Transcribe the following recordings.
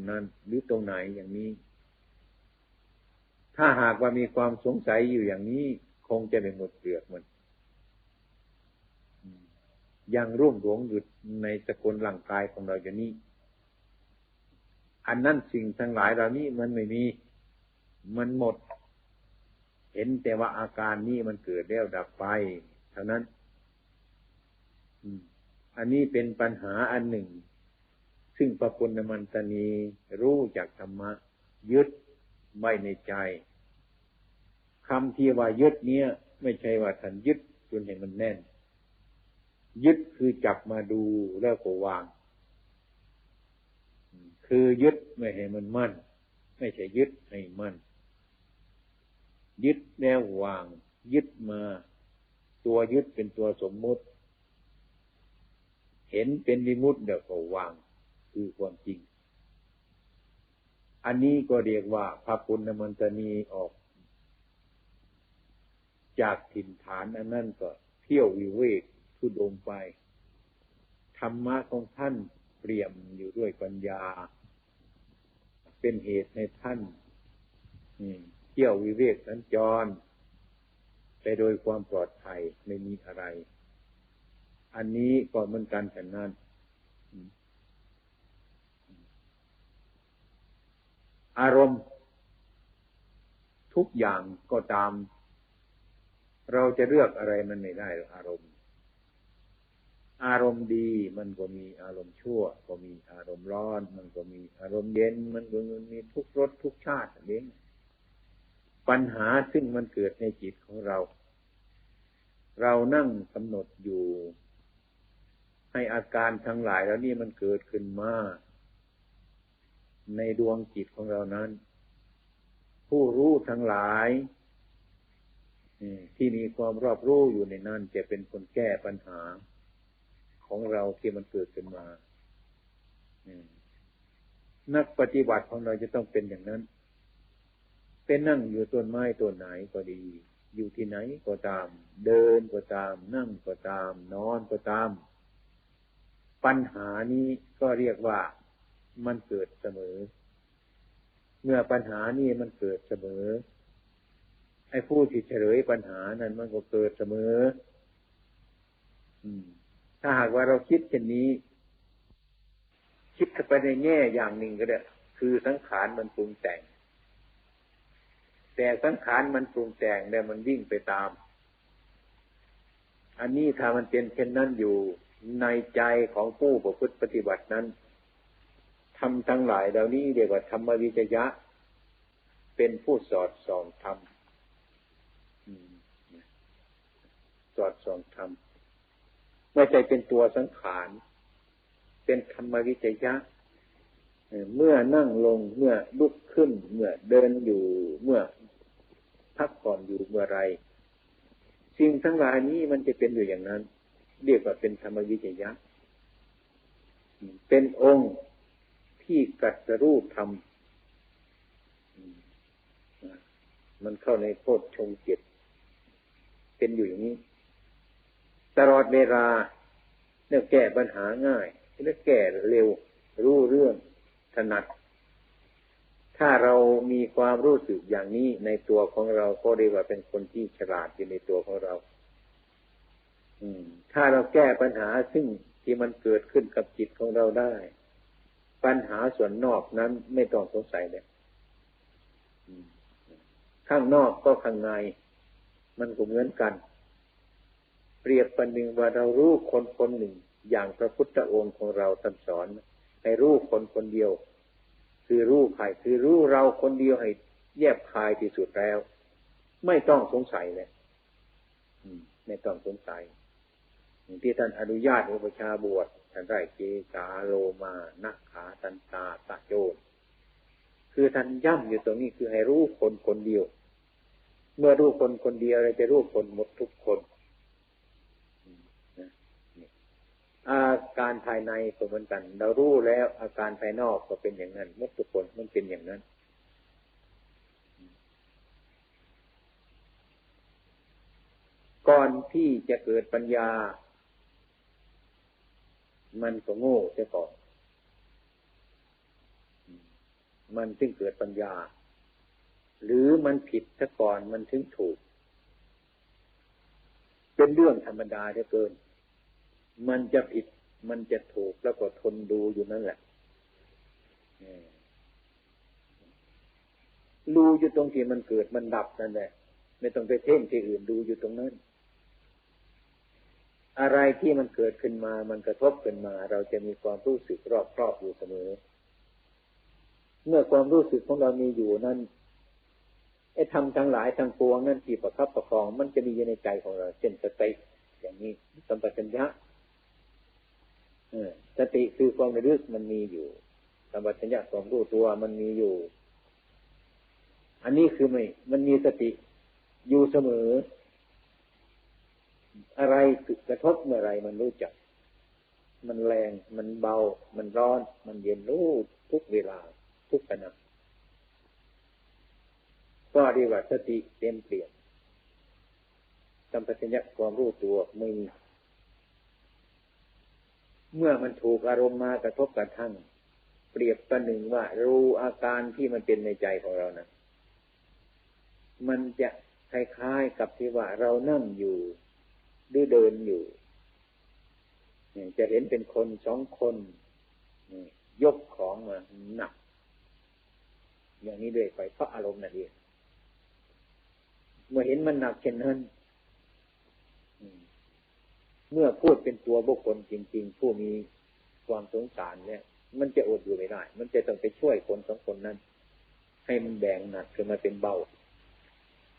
รงนั้น หรือตรงไหนอย่างนี้ ถ้าหากว่ามีความสงสัยอยู่อย่างนี้ คงจะไม่หมดเปลือกมันยังร่วมหลวงอยู่ในสกุลร่างกายของเราอย่างนี้ อันนั้นสิ่งทั้งหลายเหล่านี้มันไม่มี มันหมด เห็นแต่ว่าอาการนี้มันเกิดแล้วดับไป เท่านั้นอันนี้เป็นปัญหาอันหนึ่ง ซึ่งพระคุณมันตนีรู้จากธรรมะ ยึดไว้ในใจคำที่ว่ายึดเนี้ยไม่ใช่ว่าท่านยึดจนเห็นมันแน่น ยึดคือจับมาดูแล้วก็วาง คือยึดไม่ให้มันมั่น ไม่ใช่ยึดให้มั่น ยึดแล้ววาง ยึดมา ตัวยึดเป็นตัวสมมุติ เห็นเป็นวิมุตต์เดี๋ยวก็วาง คือความจริง อันนี้ก็เรียกว่าพระปุณณมันตนีออก จากถิ่นฐานอันนั้นก็เที่ยววิเวกทุดงไป ธรรมะของท่านเปลี่ยมอยู่ด้วยปัญญา เป็นเหตุให้ท่านเที่ยววิเวกสัญจร ไปโดยความปลอดภัยไม่มีอะไร อันนี้ก็เหมือนกันฉันนั้น อารมณ์ ทุกอย่างก็ตาม เราจะเลือกอะไรมันไม่ได้หรอกอารมณ์ อารมณ์ดีมันก็มีอารมณ์ชั่ว ก็มีอารมณ์ร้อน มันก็มีอารมณ์เย็น มันก็มีทุกรสทุกชาติเองปัญหาซึ่งมันเกิดในจิตของเรา เรานั่งกำหนดอยู่ ให้อาการทั้งหลายแล้วนี่มันเกิดขึ้นมา ในดวงจิตของเรานั้น ผู้รู้ทั้งหลายที่มีความรอบรู้อยู่ในนั้นจะเป็นคนแก้ปัญหาของเราที่มันเกิดขึ้นมานักปฏิบัติของเราจะต้องเป็นอย่างนั้น เป็นนั่งอยู่ต้นไม้ต้นไหนก็ดี อยู่ที่ไหนก็ตาม เดินก็ตาม นั่งก็ตาม นอนก็ตาม ปัญหานี้ก็เรียกว่า มันเกิดเสมอ เมื่อปัญหานี้มันเกิดเสมอไอ้ผู้ที่เฉลยปัญหานั้นมันก็เกิดเสมอ อืถ้าหากว่าเราคิดเช่นนี้ คิดไปในแง่อย่างหนึ่งก็ได้คือสังขารมันปรุงแต่ง แต่สังขารมันปรุงแต่งแล้วมันวิ่งไปตาม อันนี้ถ้ามันเป็นเช่นนั้นอยู่ในใจของผู้ประพฤติปฏิบัตินั้น ทำทั้งหลายเหล่านี้เรียกว่าธรรมวิจยะ เป็นผู้สอดส่องธรรมสอดส่องธรรมไม่ใช่เป็นตัวสังขาร เป็นธรรมวิจยะเมื่อนั่งลงเมื่อลุกขึ้น เมื่อเดินอยู่เมื่อพักผ่อนอยู่เมื่อไรสิ่งทั้งหลายนี้มันจะเป็นอยู่อย่างนั้น เรียกว่าเป็นธรรมวิจยะ เป็นองค์ ที่กัดรูปธรรมมันเข้าในโคตรชงเจ็ดเป็นอยู่อย่างนี้ ตลอดเวลาเนี่ยแก้ปัญหาง่ายเนี่ยแก้เร็ว รู้เรื่องถนัด ถ้าเรามีความรู้สึกอย่างนี้ในตัวของเราก็เรียกว่าเป็นคนที่ฉลาดอยู่ในตัวของเราถ้าเราแก้ปัญหาซึ่งที่มันเกิดขึ้นกับจิตของเราได้ ปัญหาส่วนนอกนั้นไม่ต้องสงสัยเลยข้างนอกก็ข้างใน มันก็เหมือนกัน เปรียบปันหนึ่งว่าเรารู้คนคนหนึ่ง อย่างพระพุทธองค์ของเราท่านสอนให้รู้คนคนเดียว คือรู้ใครคือรู้เราคนเดียวให้แยบคายที่สุดแล้ว ไม่ต้องสงสัยเลยไม่ต้องสงสัยที่ท่านอนุญาตอุปชาบวช ท่านได้เกสาโลมานักขาตันตาตะโจนคือท่านย่ำอยู่ตรงนี้คือให้รู้คนคนเดียว เมื่อรู้คนคนเดียวเราจะรู้คนหมดทุกคนอาการภายในก็เหมือนกัน เรารู้แล้วอาการภายนอกก็เป็นอย่างนั้นมดทุกคนมันเป็นอย่างนั้น ก่อนที่จะเกิดปัญญา มันก็โง่เสียก่อน มันถึงเกิดปัญญา หรือมันผิดซะก่อนมันถึงถูก เป็นเรื่องธรรมดาเหลือเกิน มันจะผิดมันจะถูกแล้วก็ทนดูอยู่นั่นแหละดูอยู่ตรงที่มันเกิดมันดับนั่นแหละไม่ต้องไปเพ่งที่อื่นดูอยู่ตรงนั้น อะไรที่มันเกิดขึ้นมา มันกระทบขึ้นมา เราจะมีความรู้สึกรอบครอบอยู่เสมอ เมื่อความรู้สึกของเรามีอยู่นั้นไอ้ทำทั้งหลายทั้งปวงนั่นที่ประคับประคอง มันจะมีอยู่ในใจของเรา เช่นสติอย่างนี้สัมปชัญญะสติคือความระลึกมันมีอยู่สัมปชัญญะความรู้ตัวมันมีอยู่ อันนี้คือไม่ มันมีสติอยู่เสมอ อะไรกระทบเมื่อไรมันรู้จัก มันแรง มันเบา มันร้อน มันเย็นรู้ทุกเวลา ทุกขณะก็เรีกว่าสติเต็มเปลี่ยนสัมปชัญญะความรู้ตัวไม่มีเมื่อมันถูกอารมณ์มากระทบกระทั่ง เปรียบประหนึ่งว่า รู้อาการที่มันเป็นในใจของเรานะมันจะคล้ายๆกับที่ว่าเรานั่งอยู่ หรือเดินอยู่จะเห็นเป็นคนสองคนยกของมาหนัก อย่างนี้ด้วยไปเพราะอารมณ์นั่นเองเมื่อเห็นมันหนักเช่นนั้นเมื่อพูดเป็นตัวบุคคลจริง ๆ ผู้มีความสงสารเนี่ย มันจะอดอยู่ไม่ได้ มันจะต้องไปช่วยคนสองคนนั้น ให้มันแบ่งหนักขึ้นมาเป็นเบา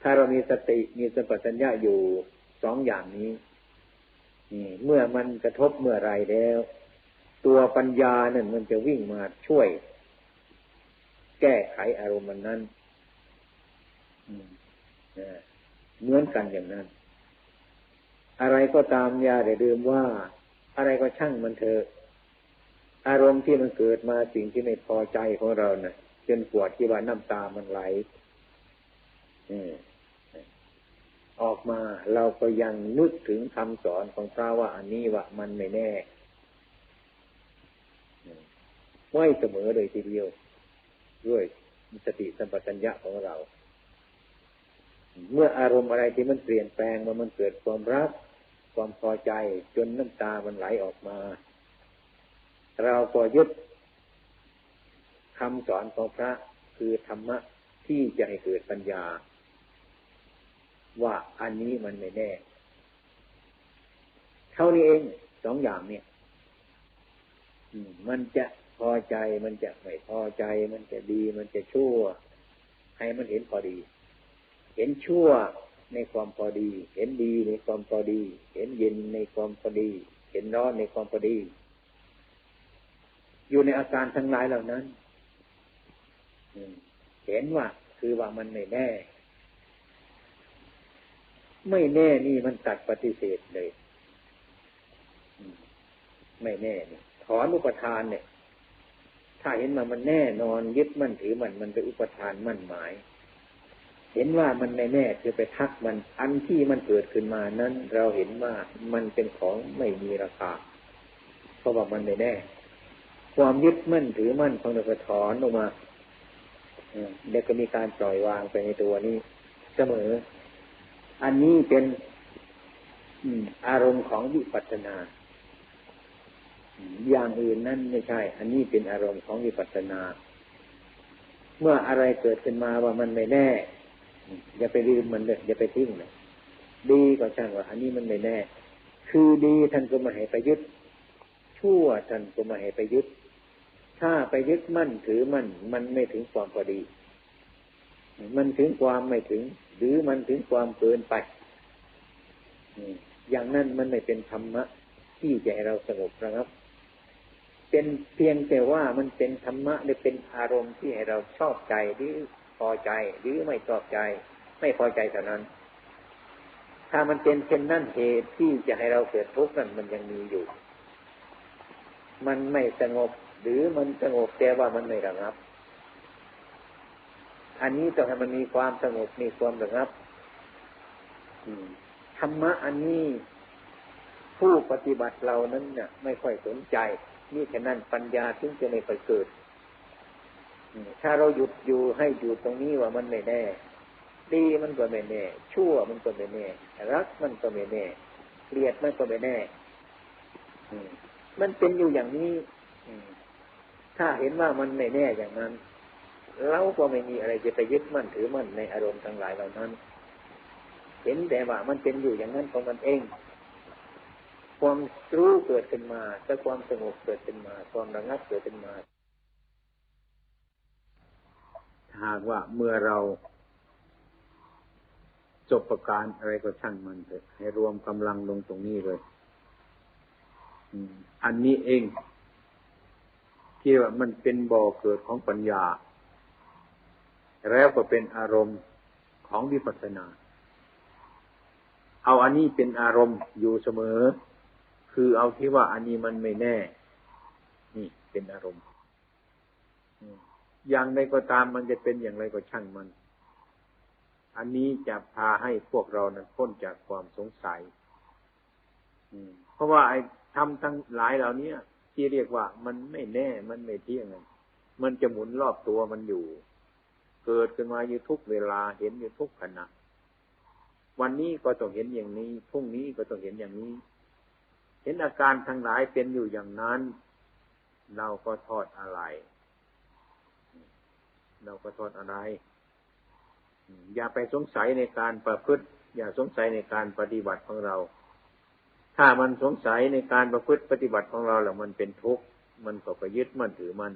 ถ้าเรามีสติมีสัมปชัญญะอยู่ สองอย่างนี้นี่เมื่อมันกระทบเมื่อไรแล้ว ตัวปัญญาเนี่ยมันจะวิ่งมาช่วย แก้ไขอารมณ์มันนั้นเหมือนกันอย่างนั้น อะไรก็ตามอย่าได้ลืมว่า อะไรก็ช่างมันเถอะอารมณ์ที่มันเกิดมาสิ่งที่ไม่พอใจของเราเนะ่ะจนปวดที่ว่าน้ำตามันไหล ออกมา เราก็ยังนึกถึงคำสอนของพระว่าอันนี้ว่ามันไม่แน่ไว้เสมอเลยทีเดียว ด้วยสติสัมปชัญญะของเรา เมื่ออารมณ์อะไรที่มันเปลี่ยนแปลงมามันเกิดความรัก ความพอใจจนน้ำตามันไหลออกมา เราก็ยึดคำสอนของพระคือธรรมะที่จะให้เกิดปัญญา ว่าอันนี้มันไม่แน่ เท่านี้เองสองอย่างเนี่ยมันจะพอใจมันจะไม่พอใจ มันจะดี มันจะชั่ว ให้มันเห็นพอดี เห็นชั่วในความพอดี เห็นดีในความพอดี เห็นเย็นในความพอดี เห็นร้อนในความพอดี อยู่ในอาการทั้งหลายเหล่านั้นเห็นว่าคือว่ามันไม่แน่ ไม่แน่นี่มันตัดปฏิเสธเลยไม่แน่นี่ถอนอุปทานเนี่ย ถ้าเห็นมามันแน่นอนยึดมั่นถือมันมันเป็นอุปทานมั่นหมาย เห็นว่ามันไม่แน่คือไปทักมัน อันที่มันเกิดขึ้นมานั้นเราเห็นว่ามันเป็นของไม่มีราคาเพราะว่ามันไม่แน่ ความยึดมั่นถือมั่นของเราก็ถอนออกมาเดี๋ยวก็มีการปล่อยวางไปในตัวนี้ เสมอ อันนี้เป็นอารมณ์ของวิปัสสนา อย่างอื่นนั่นไม่ใช่ อันนี้เป็นอารมณ์ของวิปัสสนา เมื่ออะไรเกิดขึ้นมาว่ามันไม่แน่ อย่าไปลืมมันเลยอย่าไปทิ้งเลยดีก็ช่างว่า อันนี้มันไม่แน่ คือดีท่านก็มาให้ไปยึด ชั่วท่านก็มาให้ไปยึด ถ้าไปยึดมั่นถือมั่นมันไม่ถึงความพอดี มันถึงความไม่ถึง หรือมันถึงความเกินไปอย่างนั้นมันไม่เป็นธรรมะ ที่จะให้เราสงบนะครับ เป็นเพียงแต่ว่ามันเป็นธรรมะหรือเป็นอารมณ์ที่ให้เราชอบใจหรือพอใจ หรือไม่ชอบใจ ไม่พอใจเท่านั้น ถ้ามันเป็นเช่นนั่นเหตุที่จะให้เราเกิดทุกข์นั้นมันยังมีอยู่ มันไม่สงบ หรือมันสงบแต่ว่ามันไม่ระงับ อันนี้ต้องให้มันมีความสงบมีความระงับธรรมะอันนี้ผู้ปฏิบัติเรานั้นเนี่ยไม่ค่อยสนใจ นี่แค่นั้นปัญญาถึงจะไม่ค่อยเกิดถ้าเราหยุดอยู่ให้อยู่ตรงนี้ว่ามันไม่แน่ ดีมันก็ไม่แน่ ชั่วมันก็ไม่แน่ รักมันก็ไม่แน่เกลียดมันก็ไม่แน่มันเป็นอยู่อย่างนี้ถ้าเห็นว่ามันไม่แน่อย่างนั้น เราก็ไม่มีอะไรจะไปยึดมั่นถือมั่นในอารมณ์ทั้งหลายเหล่านั้น เห็นแต่ว่ามันเป็นอยู่อย่างนั้นของมันเอง ความรู้เกิดขึ้นมาแต่ความสงบเกิดขึ้นมา ความระงับเกิดขึ้นมาหากว่าเมื่อเราจบประการอะไรก็ช่างมันเถอะให้รวมกำลังลงตรงนี้เลยอันนี้เองที่ว่ามันเป็นบ่อเกิดของปัญญา แล้วก็เป็นอารมณ์ของวิปัสสนา เอาอันนี้เป็นอารมณ์อยู่เสมอ คือเอาที่ว่าอันนี้มันไม่แน่ นี่เป็นอารมณ์อย่างใดก็ตามมันจะเป็นอย่างไรก็ช่างมัน อันนี้จะพาให้พวกเรานั้นพ้นจากความสงสัยเพราะว่าไอ้ทำทั้งหลายเหล่านี้ที่เรียกว่ามันไม่แน่ มันไม่เที่ยงมันจะหมุนรอบตัวมันอยู่ เกิดขึ้นมาอยู่ทุกเวลาเห็นอยู่ทุกขณะ วันนี้ก็ต้องเห็นอย่างนี้พรุ่งนี้ก็ต้องเห็นอย่างนี้ เห็นอาการทั้งหลายเป็นอยู่อย่างนั้น เราก็ทอดอะไร เราก็ทอดอะไร อย่าไปสงสัยในการประพฤติ อย่าสงสัยในการปฏิบัติของเรา ถ้ามันสงสัยในการประพฤติปฏิบัติของเราแล้วมันเป็นทุกข์มันก็ไปยึดมันถือมัน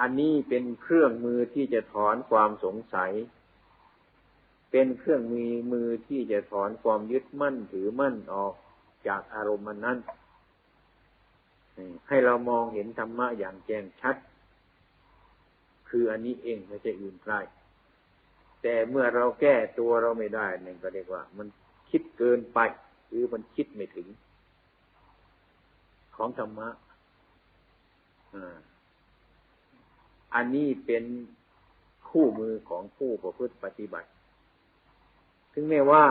อันนี้เป็นเครื่องมือที่จะถอนความสงสัย เป็นเครื่องมือมือที่จะถอนความยึดมั่นถือมั่นออกจากอารมณ์มันนั้น ให้เรามองเห็นธรรมะอย่างแจ้งชัด คืออันนี้เองไม่ใช่อื่นไกลแต่เมื่อเราแก้ตัวเราไม่ได้นี่ก็เรียกว่า มันคิดเกินไป หรือมันคิดไม่ถึง ของธรรมะอั อันนี้เป็นคู่มือของผู้ประพฤติปฏิบัติ ถึงแม้ว่า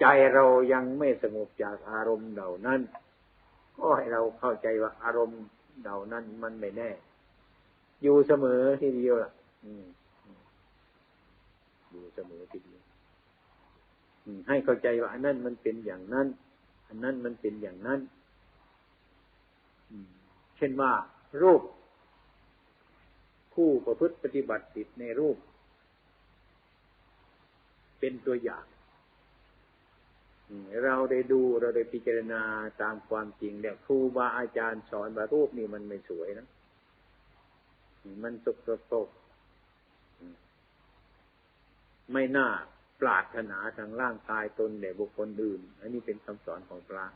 ใจเรายังไม่สงบจากอารมณ์เหล่านั้น ก็ให้เราเข้าใจว่าอารมณ์เหล่านั้นมันไม่แน่ อยู่เสมอทีเดียวล่ะอยู่เสมอทีเดียวให้เข้าใจว่าอันนั้นมันเป็นอย่างนั้น อันนั้นมันเป็นอย่างนั้น เช่นว่ารูป ผู้ประพฤติปฏิบัติติดในรูป เป็นตัวอย่างเราได้ดูเราได้พิจารณาตามความจริงแล้วครูบาอาจารย์สอนว่ารูปนี่มันไม่สวยนะ มันตกตกไม่น่าปรารถนาทางร่างกายตนแด่บุคคลอื่น อันนี้เป็นคำสอนของพระ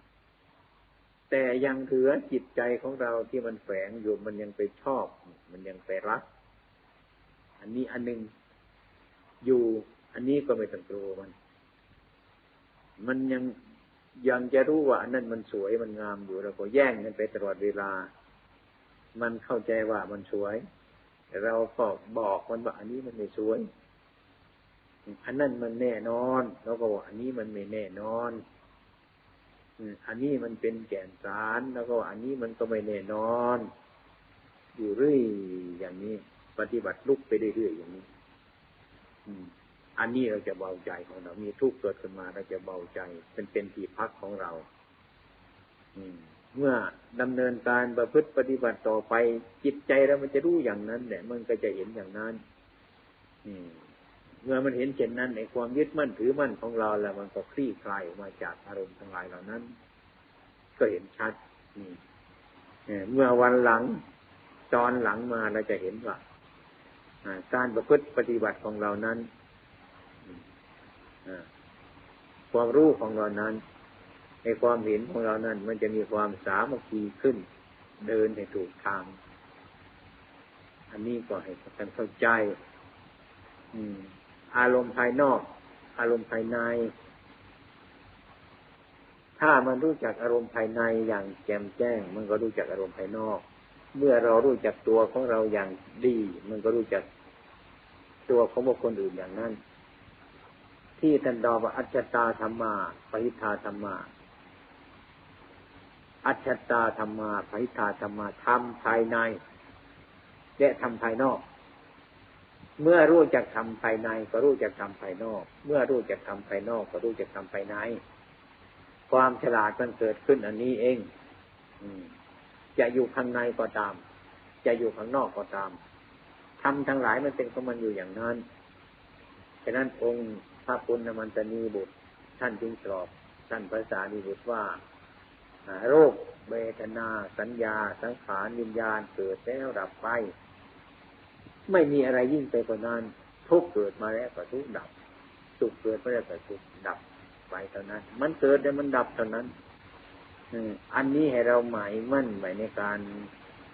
แต่ยังเถือจิตใจของเราที่มันแฝงอยู่มันยังไปชอบ มันยังไปรัก อันนี้อันหนึ่งอยู่ อันนี้ก็ไม่ต้องกลัวมัน มันยังยังจะรู้ว่า อันนั้นมันสวยมันงามอยู่เราก็แย่งกันไปตลอดเวลา มันเข้าใจว่ามันสวยแต่เราก็บอกมันว่า อันนี้มันไม่สวย อันนั้นมันแน่นอนแล้วก็ว่าอันนี้มันไม่แน่นอนอันนี้มันเป็นแก่นสารแล้วก็อันนี้มันก็ไม่แน่นอน อยู่เรื่อย ปฏิบัติลุกไปเรื่อยๆอย่างนี้อันนี้เราจะเบาใจของเรา มีทุกข์เกิดขึ้นมาเราจะเบาใจ เป็นเป็นที่พักของเราเมื่อดำเนินการประพฤติปฏิบัติต่อไป จิตใจเรามันจะรู้อย่างนั้นแหละมันก็จะเห็นอย่างนั้นเมื่อมันเห็นเช่นนั้นในความยึดมั่นถือมั่นของเราแล้วมันก็คลี่คลายออกมาจากอารมณ์ทั้งหลายเหล่านั้น ก็เห็นชัดนี่เมื่อวันหลังตอนหลังมาเราจะเห็นว่า การประพฤติปฏิบัติของเรานั้นความรู้ของเรานั้น ในความเห็นของเรานั้น มันจะมีความสามัคคีขึ้น เดินในถูกทาง อันนี้ก็ให้ท่านเข้าใจอืมอารมณ์ภายนอก อารมณ์ภายใน ถ้ามันรู้จักอารมณ์ภายในอย่างแจ่มแจ้ง มันก็รู้จักอารมณ์ภายนอก เมื่อเรารู้จักตัวของเราอย่างดี มันก็รู้จักตัวของบุคคลอื่นอย่างนั้น ที่ท่านดอว่าอัจฉตาธรรมาปิทาธรรมาอัจฉตาธรรมาปิทาธรรมาธรรมภายใน และทำภายนอก เมื่อรู้จักทำภายใน ก็รู้จักทำภายนอก เมื่อรู้จักทำภายนอก ก็รู้จักทำภายใน ความฉลาดมันเกิดขึ้นอันนี้เอง จะอยู่ข้างในก็ตาม จะอยู่ข้างนอกก็ตามทำทั้งหลายมันเป็นของมันอยู่อย่างนั้นฉะนั้นองค์พระปุณณมันตนีบุตร ท่านจึงตอบท่านภาษาดีบุตรว่าโรคเวทนา สัญญา สังขารวิญญาณเกิดแล้วดับไป ไม่มีอะไรยิ่งไปกว่านั้นทุกเกิดมาแล้วก็ทุกดับสุขเกิดมาแล้วก็สุขดับไปเท่านั้น มันเกิดแล้วมันดับเท่านั้น อันนี้ให้เราหมายมั่นไว้ในการ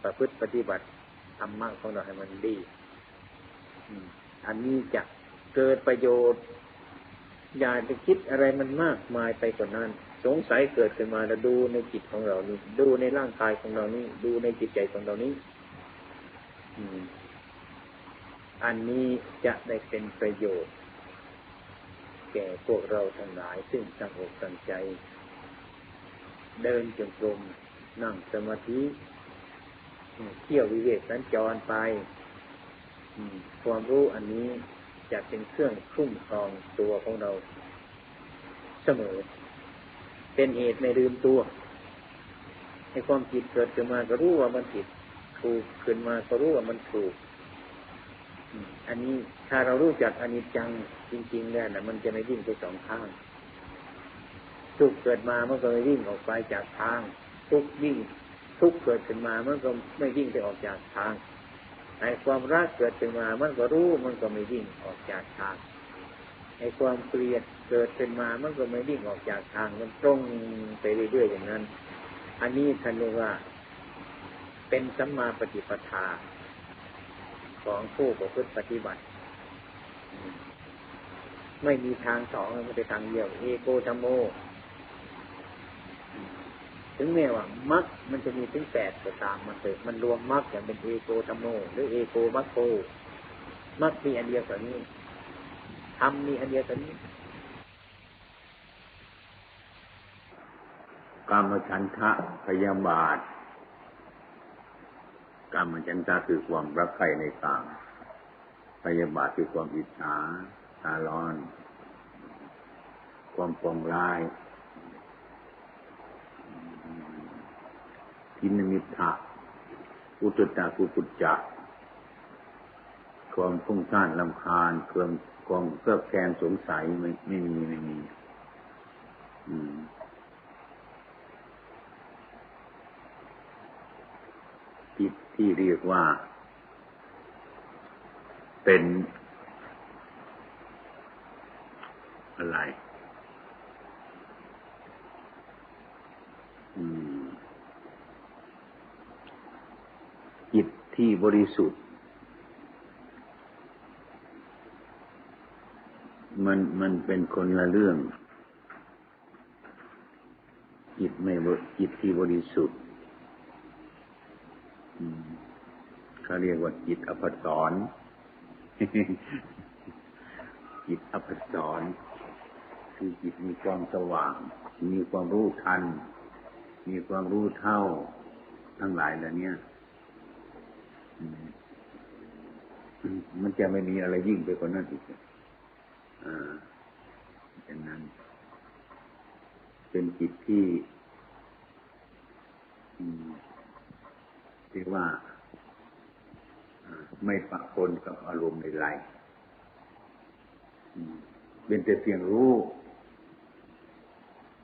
ประพฤติปฏิบัติธรรมะของเราให้มันดีอันนี้จะเกิดประโยชน์ อย่าไปคิดอะไรมันมากมายไปกว่านั้น สงสัยเกิดขึ้นมาแล้วดูในจิตของเรานี่ดูในร่างกายของเรานี่ดูในจิตใจของเรานี้อันนี้จะได้เป็นประโยชน์ แก่พวกเราทั้งหลาย ซึ่งตั้งอกตั้งใจ เดินจงกรมนั่งสมาธิเที่ยววิเวกสัญจรไปความรู้อันนี้จะเป็นเครื่องคุ้มครองตัวของเรา เสมอ เป็นเหตุไม่ลืมตัว ให้ความผิดเกิดขึ้นมาก็รู้ว่ามันผิด ถูกขึ้นมาก็รู้ว่ามันถูก อันนี้ถ้าเรารู้จักอนิจจังจริง ๆ แล้วนะมันจะไม่วิ่งไปสองข้าง ทุกเกิดมามันก็ไม่วิ่งออกไปจากทาง ทุกวิ่งทุกเกิดขึ้นมามันก็ไม่วิ่งไปออกจากทางไอ้ความรักเกิดขึ้นมา มันก็รู้มันก็ไม่วิ่งออกจากทางไอ้ความเกลียดเกิดขึ้นมา มันก็ไม่วิ่งออกจากทาง มันตรงไปเรื่อยๆอย่างนั้น อันนี้ท่านเรียกว่า เป็นสัมมาปฏิปทา ของผู้ประพฤติปฏิบัติ ไม่มีทางสองมันเป็นทางเดียว เอโกธรรมโม ถึงแม้ว่ามักมันจะมีถึงแปดก็ตามมันเถิดมันรวมมักอย่างเป็นเอโกธรรมโมหรือเอโกมัคโกมักมีอันเดียวกันนี้ทำมีอันเดียวกันนี้กรรมชันทะพยาบาทกรรมชันทะคือความรักใครในกามพยาบาทคือความอิจฉาตาร้อน ความปองร้าย ทินมิทะอุตตะกุปุจจะความฟุ้งซ่านลำคาญความความเกื้อแกนสงสัยไม่ไม่มีไม่มีที่ที่เรียกว่า เป็นอะไร อืมจิต ที่บริสุทธิ์ มันมันเป็นคนละเรื่อง จิตไม่จิตที่บริสุทธิ์เขาเรียกว่าจิตอภสรจิตอภสรคือจิตมีความสว่าง มีความรู้ทัน มีความรู้เท่า ทั้งหลายเหล่านี้ มันจะไม่มีอะไรยิ่งไปกว่านั้นอีกอ่าเป็นนั้น เป็นจิตที่ที่ว่าไม่ปะปนกับอารมณ์ใดๆเป็นแต่เพียงรู้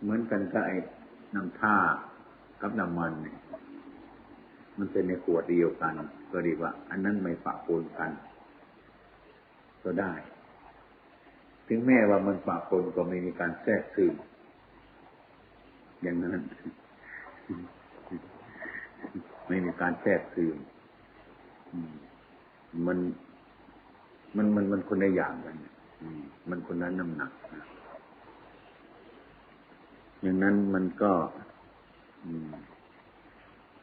เหมือนกันกับไอ้น้ำท่ากับน้ำมันเนี่ยมันเป็นในขวดเดียวกัน ก็ดีว่า อันนั้นไม่ปะปนกัน ก็ได้ ถึงแม้ว่ามันปะปนก็ไม่มีการแทรกซึมอย่างนั้น ไม่มีการแทรกซึมมันมันมันมันคนละอย่างกันมันคนนั้นน้ำหนักอย่างนั้นมันก็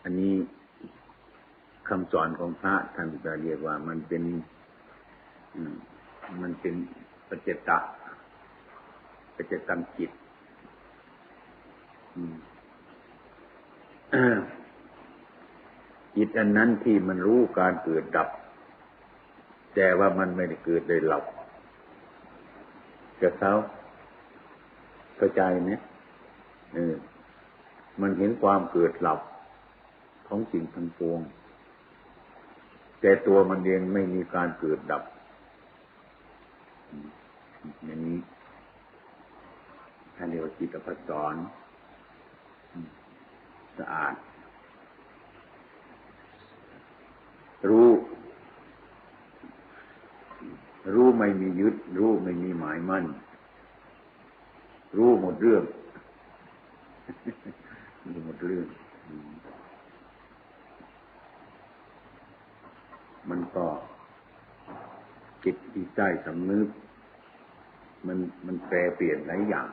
อันนี้ คำสอนของพระท่านจะเรียกว่ามันเป็นมันเป็นปัจเจตะปัจเจตังจิตจิตอันนั้นที่มันรู้การเกิดดับ แต่ว่ามันไม่ได้เกิดได้หลับจะเขาเข้าใจไหมเออมันเห็นความเกิดหลับของสิ่งทั้งปวง แต่ตัวมันเองไม่มีการเกิดดับ อย่างนี้ท่านเรียกว่าจิตอภัสสรสะอาด รู้ รู้ไม่มียึด รู้ไม่มีหมายมั่น รู้หมดเรื่องรู้หมดเรื่อง มันก็จิตที่ใจสำนึก มันมันแปรเปลี่ยนหลายอย่าง